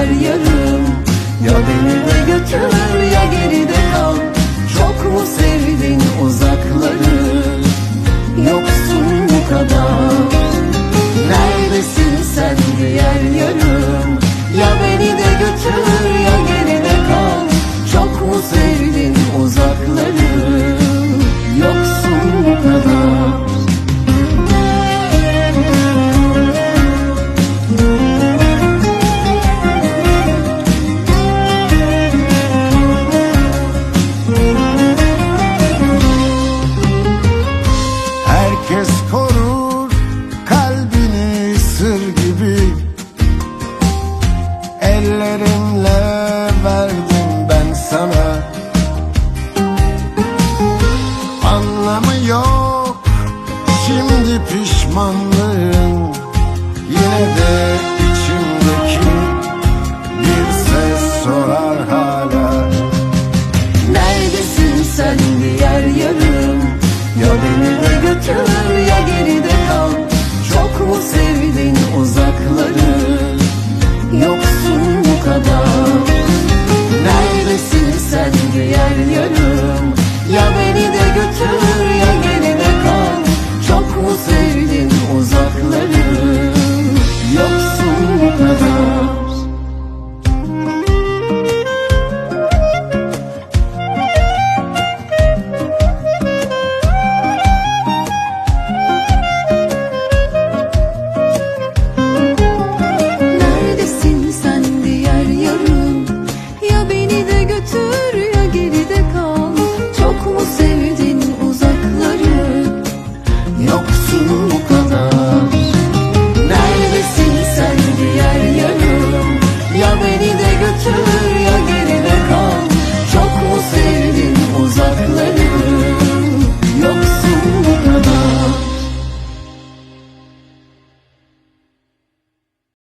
her yarım. Ya beni de götür ya geride kal. Çok mu sevdin uzakları? Yoksun bu kadar. Neredesin sen diğer yarım? ellerimle verdim ben sana. Anlamı yok şimdi pişmanlığın. Yine de içimdeki bir ses sorar hala. Neredesin sen diğer yarım? Ya beni de götür ya geride kal. Çok mu sevdin uzakları?